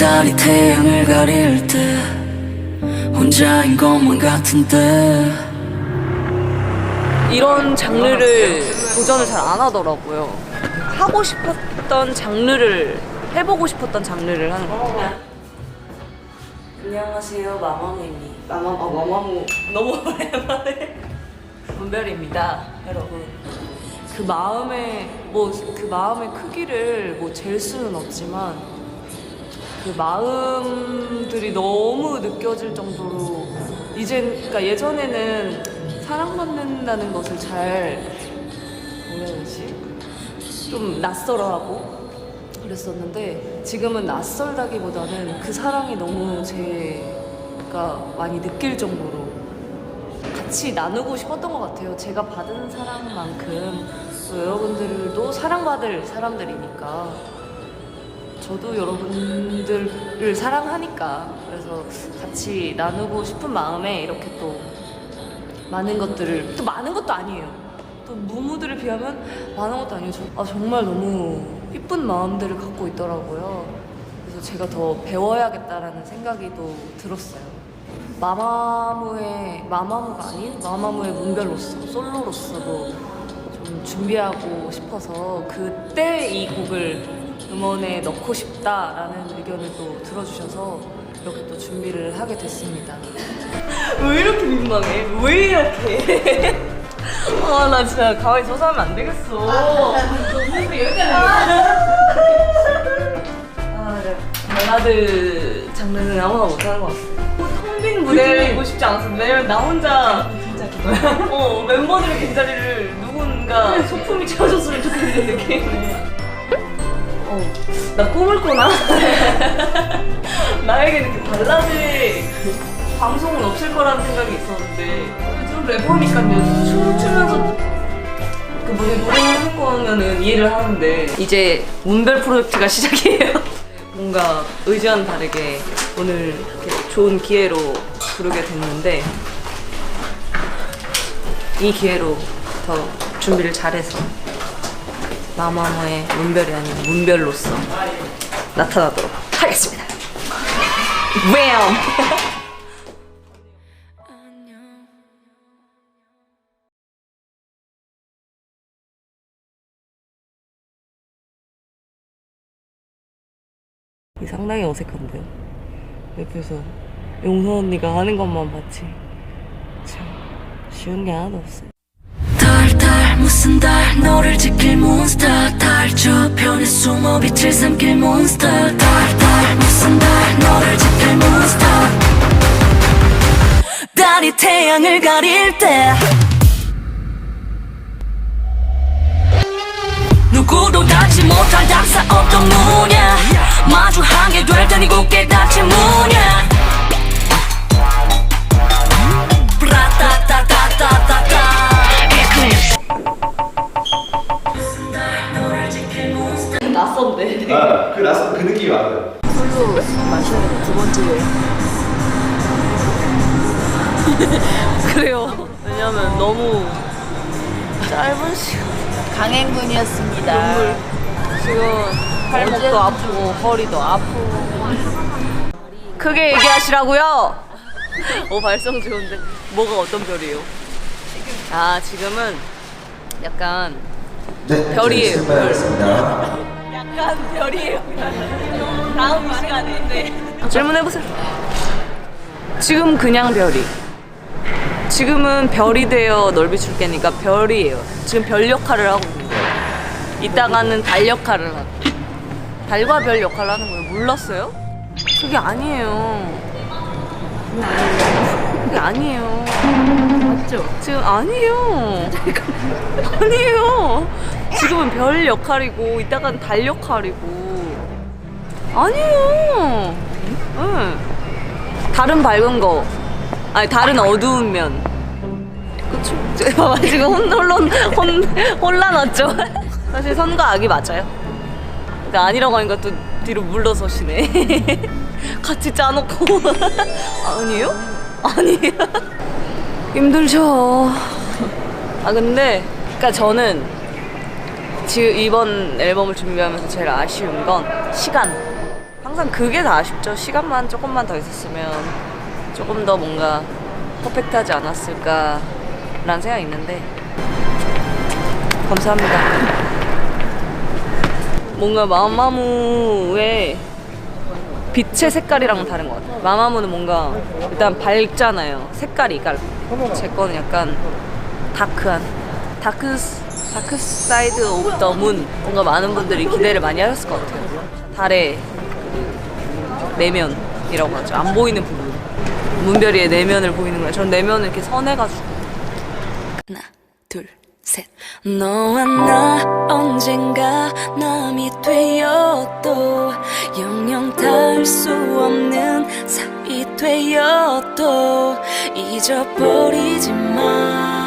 달이 태양을 가릴 때 혼자인 것만 같은데 이런 장르를 도전을 잘 안 하더라고요. 하고 싶었던 장르를 해보고 싶었던 장르를 하는 것 같아요. 안녕하세요 마마무입니다. 마마 아, 마마무 너무 오랜만에 문별입니다, 여러분. 그 마음의 뭐 그 마음의 크기를 뭐 잴 수는 없지만 그 마음들이 너무 느껴질 정도로 이제 그러니까 예전에는 사랑받는다는 것을 잘 뭐라 되지? 좀 낯설어하고 그랬었는데 지금은 낯설다기보다는 그 사랑이 너무 제가 많이 느낄 정도로 같이 나누고 싶었던 것 같아요. 제가 받은 사랑만큼. 또 여러분들도 사랑받을 사람들이니까 저도 여러분들을 사랑하니까 그래서 같이 나누고 싶은 마음에 이렇게 또 많은 것들을 또 많은 것도 아니에요. 또 무무들을 비하면 많은 것도 아니에요. 저, 아, 정말 너무 이쁜 마음들을 갖고 있더라고요. 그래서 제가 더 배워야겠다라는 생각이 또 들었어요. 마마무의 마마무가 아닌 마마무의 문별로서 솔로로서도 좀 준비하고 싶어서 그때 이 곡을 음원에 넣고 싶다라는 의견을 또 들어주셔서 이렇게 또 준비를 하게 됐습니다. 왜 이렇게 민망해? 왜 이렇게? 아 나 진짜 가만히 서서 하면 안 되겠어. 아, 네. 발라드 장르는 아무나 못하는 것 같아. 텅빈 무대를 보고 싶지 않았어. 왜냐면 나 혼자 어 멤버들의 빈자리를 누군가 소품이 채워줬으면 좋겠는 느낌. 어, 나 꿈을 꾸나? 나에게는 그 발라드 방송은 없을 거라는 생각이 있었는데 좀 래퍼니까요. 춤을 추면서 그 뭐지 노래를 하는 거면은 이해를 하는데 이제 문별 프로젝트가 시작이에요. 뭔가 의지와는 다르게 오늘 이렇게 좋은 기회로 부르게 됐는데 이 기회로 더 준비를 잘해서 마마무의 문별이 아닌 문별로서 나타나도록 하겠습니다. 웸! 이 상당히 어색한데요. 옆에서 용선 언니가 하는 것만 봤지. 참 쉬운 게 하나도 없어요. 숨어 빛을 삼킬 몬스터. 달달 무슨 달 너를 지킬 몬스터. 달이 태양을 가릴 때. 누구도 닿지 못할 닥사 없던 문야 마주하게 될 테니 굳게 닫힌 문 낯선데. 아, 그 낯선 그 느낌이 맞아요. 술로 마시는 두 번째예요. 그래요. 왜냐면 너무 짧은 시간. 강행군이었습니다. 눈물. 지금 팔목도 아프고 허리도 아프고. 크게 얘기하시라고요. 오 발성 좋은데 뭐가 어떤 별이에요? 아 지금은 약간 네, 별이에요, 별. 약간 별이에요. 다음 시간에. 네. 질문해 보세요. 지금 그냥 별이. 지금은 별이 되어 널 비출 게니까 별이에요. 지금 별 역할을 하고 있는 거예요. 이따가는 달 역할을 하고. 달과 별 역할을 하는 거예요. 몰랐어요? 그게 아니에요. 그게 아니에요. 맞죠? 지금 아니에요. 아니에요. 지금은 별 역할이고 이따간 달 역할이고 아니에요. 응. 달은 밝은 거. 아니 달은 어두운 면. 그쵸? 저- 봐봐 지금 혼, 혼란 혼, 혼란 왔죠? 사실 선과 악이 맞아요. 근데 아니라고 하니까 또 뒤로 물러서시네. 같이 짜놓고 아니에요? 아니에요. 힘들죠. 아 근데 그러니까 저는 지금 이번 앨범을 준비하면서 제일 아쉬운 건 시간. 항상 그게 다 아쉽죠. 시간만 조금만 더 있었으면 조금 더 뭔가 퍼펙트하지 않았을까라는 생각이 있는데 감사합니다. 뭔가 마마무의 빛의 색깔이랑은 다른 것 같아요. 마마무는 뭔가 일단 밝잖아요. 색깔이. 그러니까 제 거는 약간 다크한 다크 다크 사이드 오브 더 문. 뭔가 많은 분들이 기대를 많이 하셨을 것 같아요. 달의 그 내면이라고 하죠. 안 보이는 부분. 문별이의 내면을 보이는 거예요. 전 내면을 이렇게 선해가지고. 하나 둘 셋 너와 나 언젠가 남이 되어도 영영 닿을 수 없는 사이 되어도 잊어버리지 마